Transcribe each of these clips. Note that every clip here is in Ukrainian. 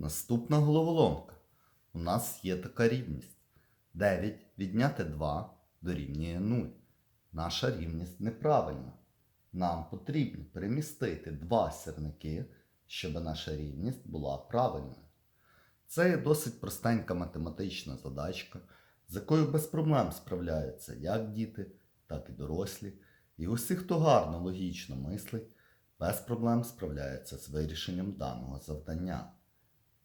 Наступна головоломка. У нас є така рівність. 9 відняти 2 дорівнює 0. Наша рівність неправильна. Нам потрібно перемістити два сірники, щоб наша рівність була правильною. Це є досить простенька математична задачка, з якою без проблем справляються як діти, так і дорослі. І усі, хто гарно логічно мислить, без проблем справляються з вирішенням даного завдання.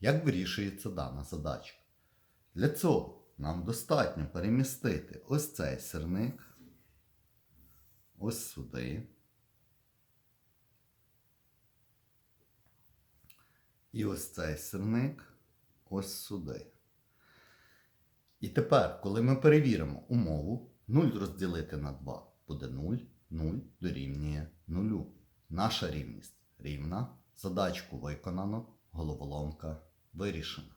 Як вирішується дана задачка? Для цього нам достатньо перемістити ось цей сірник ось сюди. І ось цей сирник ось сюди. І тепер, коли ми перевіримо умову, 0 розділити на 2 буде 0, 0 дорівнює 0. Наша рівність рівна. Задачку виконано, головоломка вирішена.